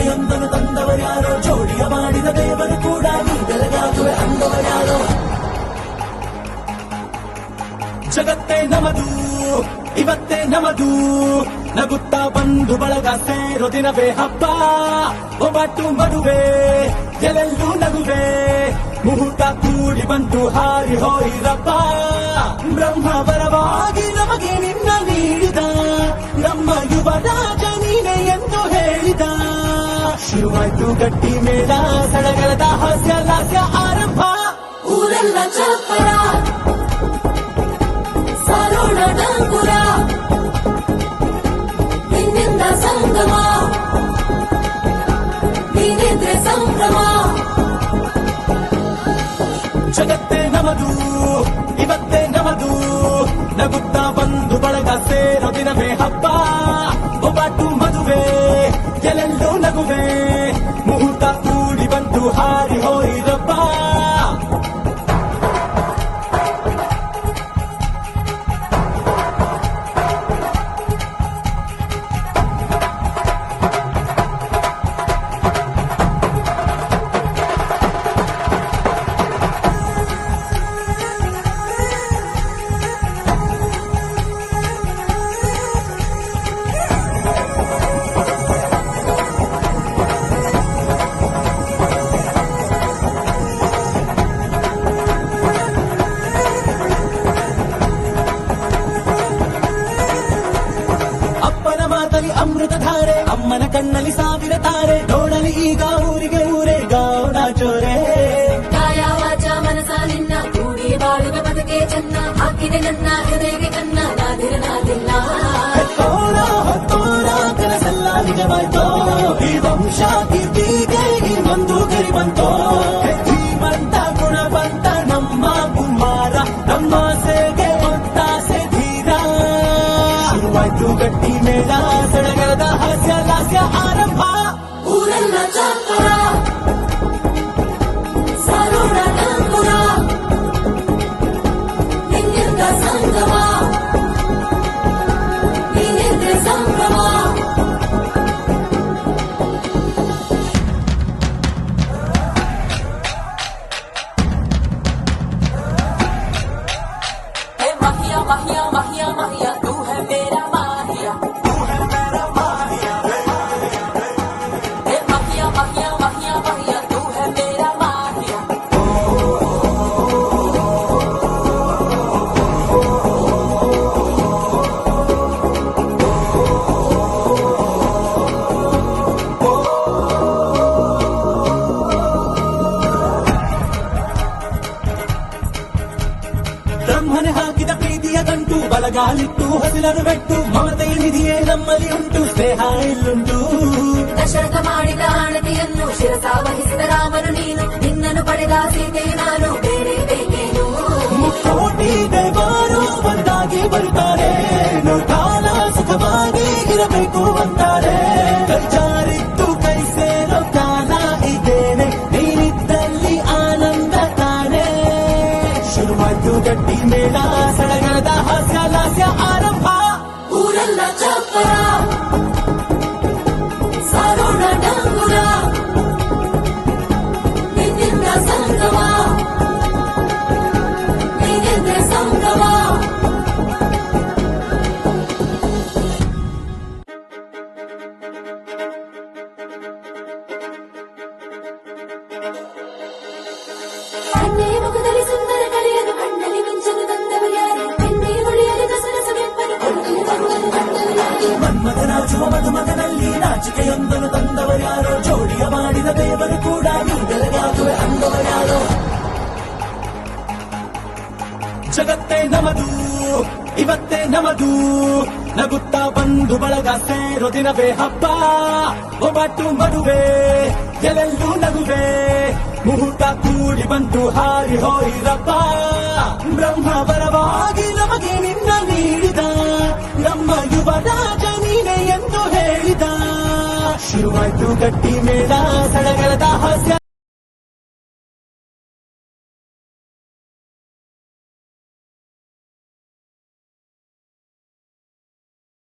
ಕೋಟೆಯೊಂದನ್ನು ತಂದವರ್ಯಾರೋ ಜೋಡಿಯ ಮಾಡಿದ ದೇವರು ಕೂಡ ಬೆಲಗಾಗುವೆ ಅಂದವರ್ಯಾರೋ ಜಗತ್ತೇ ನಮದು, ಇವತ್ತೇ ನಮದು, ನಗುತ್ತಾ ಬಂಧು ಬಳಗ ಸೇರೋ ದಿನವೇ ಹಬ್ಬ. ಒಬ್ಬಟ್ಟು ಮದುವೆ ಎಲ್ಲೆಲ್ಲೂ ನಗುವೆ, ಮುಹೂರ್ತ ಕೂಡಿ ಬಂತು ಹಾರಿ ಹೋಯಿರಪ್ಪ. ಬ್ರಹ್ಮ ಪರವಾಗಿ ನಮಗೆ ನಿನ್ನ ನೀಡಿದ ನಮ್ಮ ಯುವರಾಜ ಶುರುವಾಯ್ತು ಗಟ್ಟಿ ಮೇಳ ಸಡಗರದ ಹಾಸ್ಯ ಲಾಸ್ಯ ಆರಂಭ. ಊರೆಲ್ಲ ಚಪ್ಪರ ಸಾರೋಣ ಡಂಗುರ ನಿನ್ನಿಂದ ಸಂಗಮ ನೀನಿದ್ರೆ ಸಂಭ್ರಮ. ಜಗತ್ತೇ ಕಣ್ಣಲ್ಲಿ ಸಾವಿರ ತಾರೆ ನೋಡಲಿ ಈಗ ಊರಿಗೆ ಊರೇ ಗೌಡ ಚೋರೆ. ಕಾಯ ವಾಚ ಮನಸ ನಿನ್ನ, ಕೂಡಿ ಬಾಳುವ ಬದುಕೆ ಚೆನ್ನ. ಹಾಕಿದೆ ನನ್ನ ಹೃದಯಕ್ಕೆ ಲಾಸ್ಯ ಆರಂಭ ಬಲಗಾಲಿಟ್ಟು ಹಸಿಲನು ಬೆಟ್ಟು ಮಮತೆಯ ನಿಧಿಯೇ ನಮ್ಮಲ್ಲಿ ಉಂಟು ಸ್ನೇಹ ಇಲ್ಲುಂಟು. ದಶರಥ ಮಾಡಿದ ಆಣತಿಯನ್ನು ಶಿರಸ ವಹಿಸಿದ ರಾಮನು ನೀನು ನಿನ್ನನ್ನು ಪಡೆದ ಸೀತೆ ನಾನು ಬೇರೆ ಬೇಕೇನು? ಮುಕ್ಕೋಟಿ ದೇವರು ಒಂದಾಗಿ ಬರುತ್ತಾರೆ ಕಾಲ ಸುಖವಾಗಿ ಇರಬೇಕು ಅಂತಾರೆ ಜಗತ್ತೇ ನಮದು, ಇವತ್ತೇ ನಮದು. ನಗುತ್ತಾ ಬಂದು ಬಳಗ ಸೇರೋ ದಿನವೇ ಹಬ್ಬ. ಒಬ್ಬಟ್ಟು ಮದುವೆ, ಎಲ್ಲೆಲ್ಲೂ ನಗುವೆ. ಮುಹೂರ್ತ ಕೂಡಿ ಬಂತು ಹಾರಿ ಹೋಯಿರಪ್ಪ. ಬ್ರಹ್ಮ ಬರವಾಗಿ ನಮಗೆ ನಿನ್ನ ನೀಡಿದ. ನಮ್ಮ ಯುವ ರಾಜ ನೀನೆ ಎಂದು ಹೇಳಿದ. ಶುರುವಾಯ್ತು ಗಟ್ಟಿ ಮೇಳ, ಸಡಗರದ ಹಾಸ್ಯ